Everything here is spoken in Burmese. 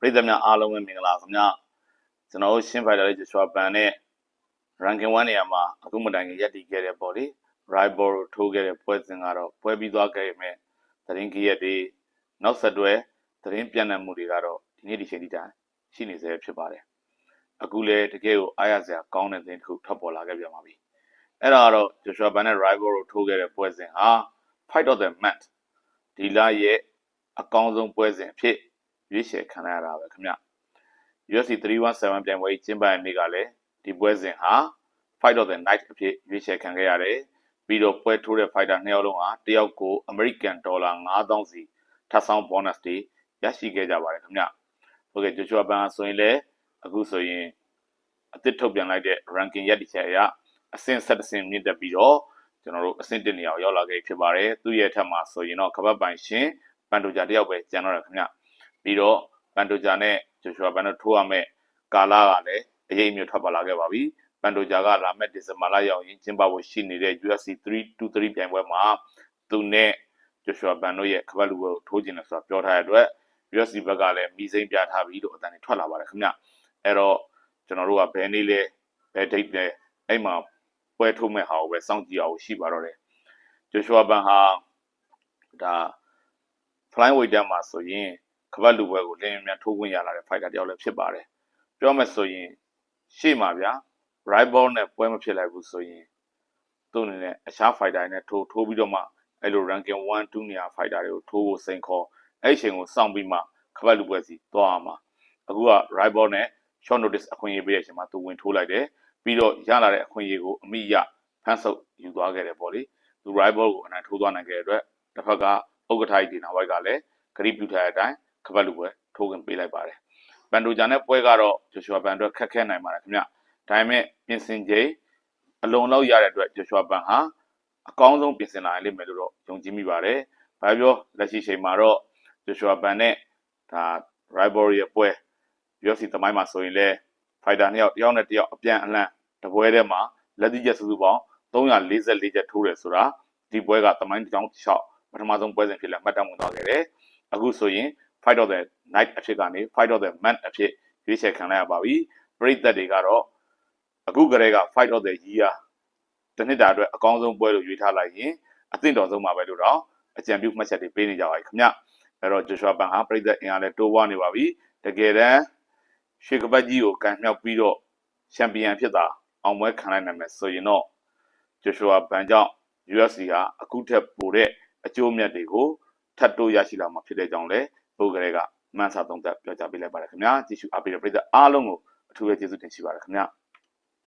ပရိသတ်များအားလုံးပဲမင်္ဂလာခင်ဗျာကျွန်တော်တို့ရှင်းဖိုင်တာလေးဂျွာပန်နဲ့ ranking 1နေရာမှာအခုမတိုင်ခင်ရက်တည်ခဲ့တဲ့ပေါ့လေ rival ထိုးခဲ့တဲ့ပွဲစဉ်ကတော့ပွဲပြီးသွားခဲ့ပေမဲ့သတင်းကြီးရက်တွေနောက်ဆက်တွဲသတင်းပြန့်နှံ့မှုတွေကတော့ဒီနေ့ဒီချိန်ထိတိုင်ရှိနေသေးဖြစ်ပါတယ်အခုလေတကယ်ကိုအားရစရာကောင်းတဲ့သတင်းတစ်ခုထွက်ပေါ်လာခဲ့ပြန်ပါပြီအဲ့ဒါကတော့ဂျွာပန်နဲ့ rival ကိုထိုးခဲ့တဲ့ပွဲစဉ်ဟာ fight of the month ဒီလရဲ့အကောင်းဆုံးပွဲစဉ်အဖြစ် ရွေးချယ်ခံရတာပဲခင်ဗျ UFC 317ပြိုင်ပွဲကြီးကျင်းပတဲ့နေ့ကလည်းဒီပွဲစဉ်ဟာ Fight of the Night အဖြစ်ရွေးချယ်ခံခဲ့ရတယ်ပြီးတော့ပွဲထိုးတဲ့ fighter နှစ်ယောက်လုံးဟာတယောက်ကို American Dollar 9000စီထပ်ဆောင် bonus တွေရရှိခဲ့ကြပါတယ်ခင်ဗျဟုတ်ကဲ့ Joshua Ban ဆိုရင်လည်းအခုဆိုရင်အသစ်ထုတ်ပြန်လိုက်တဲ့ ranking ရက်တစ်ချက်အရအဆင့်ဆက်တစ်ဆင့်မြင့်တက်ပြီးတော့ကျွန်တော်တို့အဆင့်1နေရာကိုရောက်လာခဲ့ဖြစ်ပါတယ်သူ့ရဲ့အထက်မှာဆိုရင်တော့ကပတ်ပိုင်ရှင်ပန်တိုဂျာတယောက်ပဲကျန်တော့တယ်ခင်ဗျ ပြီးတော့ပန်တိုဂျာနဲ့ဂျိုရှွာဘန်တို့ထိုးရမယ့်ကာလာကလည်းအရေးအမြစ်ထွက်ပါလာခဲ့ပါပြီပန်တိုဂျာကလာမယ့်ဒီဇင်ဘာလရောက်ရင်ကျင်းပဖို့ရှိနေတဲ့ UFC 323ပြိုင်ပွဲမှာသူနဲ့ဂျိုရှွာဘန်တို့ရဲ့ခပတ်လူကိုထိုးကျင်တယ်ဆိုတာပြောထားတဲ့အတွက် UFC ဘက်ကလည်းမိစိမ့်ပြထားပြီးလို့အတန်တွေထွက်လာပါတယ်ခင်ဗျအဲ့တော့ကျွန်တော်တို့ကဘယ်နေ့လဲဘယ် date လဲအဲ့မှာပွဲထိုးမဲ့ဟာကိုပဲစောင့်ကြည့်အောင်ရှိပါတော့တယ်ဂျိုရှွာဘန်ဟာဒါ flying weight တက်မှာဆိုရင် ကပတ်လူပွဲကိုလင်းမြန်မြန်ထိုးခွင့်ရလာတဲ့ fighter တယောက်လည်းဖြစ်ပါတယ်ပြောမယ်ဆိုရင်ရှေ့မှာဗျာ rival နဲ့ပွဲမဖြစ်လိုက်ဘူးဆိုရင်သူ့အနေနဲ့အခြား fighter တွေနဲ့ထိုးထိုးပြီးတော့မှအဲ့လို ranking 1 2နေရာ fighter တွေကိုထိုးဖို့စိန်ခေါ်အဲ့အချိန်ကိုစောင့်ပြီးမှကပတ်လူပွဲစီသွားရမှာအခုက rival နဲ့ short notice အခွင့်အရေးပေးတဲ့အချိန်မှာသူဝင်ထိုးလိုက်တယ်ပြီးတော့ရလာတဲ့အခွင့်အရေးကိုအမိရဖန်ဆုပ်ယူသွားခဲ့တယ်ပေါ့လေသူ rival ကိုအနိုင်ထိုးသွားနိုင်ခဲ့တဲ့အတွက်တစ်ဖက်ကဥက္ကဋ္ဌကြီးဒီနာဝိုက်ကလည်းဂရိပြုထားတဲ့အတိုင်း ကပတ်လူပွဲထိုးခွင့်ပေးလိုက်ပါတယ်။ပန်တိုဂျာနဲ့ပွဲကတော့ဂျိုရှွာပန်အတွက်ခက်ခဲနိုင်ပါတယ်ခင်ဗျ။ဒါပေမဲ့ပြင်ဆင်ချိန်အလုံလောက်ရတဲ့အတွက်ဂျိုရှွာပန်ဟာအကောင်းဆုံးပြင်ဆင်လာနိုင်လိမ့်မယ်လို့တော့ယုံကြည်မိပါတယ်။ဘာပြောလက်ရှိချိန်မှာတော့ဂျိုရှွာပန်နဲ့ဒါ rivalry ရဲ့ပွဲ UFC သမိုင်းမှာဆိုရင်လည်း fighter နှစ်ယောက်တယောက်နဲ့တယောက်အပြန်အလှန်တပွဲထဲမှာလက်တိချက်စုစုပေါင်း344ချက်ထိုးတယ်ဆိုတာဒီပွဲကသမိုင်းတစ်ကြောင်း6ပထမဆုံးပွဲစဉ်ဖြစ်လက်မှတ်တမ်းဝင်သွားခဲ့တယ်။အခုဆိုရင် fight of the night အဖြစ်ကနေ fight of the month အဖြစ်ရွေးချယ်ခံလိုက်ရပါပြီပရိသတ်တွေကတော့အခုကလေးက fight of the year တနှစ်တာအတွက်အကောင်းဆုံးပွဲလို့ရွေးထားလိုက်ရင်အသင့်တော်ဆုံးပါပဲလို့တော့အကြံပြုမှတ်ချက်တွေပေးနေကြပါပြီခင်ဗျအဲ့တော့ Joshua Ban ဟာပရိသတ်အင်အားနဲ့တိုးပွားနေပါပြီတကယ်တမ်းရှေကပတ်ကြီးကိုကန်မြောက်ပြီးတော့ချန်ပီယံဖြစ်တာအောင်ပွဲခံနိုင်နိုင်မယ်ဆိုရင်တော့ Joshua Ban ကြောင့် UFC ဟာအခုထက်ပိုတဲ့အကျိုးမြတ်တွေကိုထပ်တိုးရရှိလာမှာဖြစ်တဲ့ကြောင့်လည်း ဘုတ်ကလေးကမှန်းစာသုံးသပ်ပြောကြားပေးလိုက်ပါတယ်ခင်ဗျာကြည့်ရှုအားပေးတဲ့ပရိသတ်အားလုံးကိုအထူးပဲကျေးဇူးတင်ရှိပါတယ်ခင်ဗျာ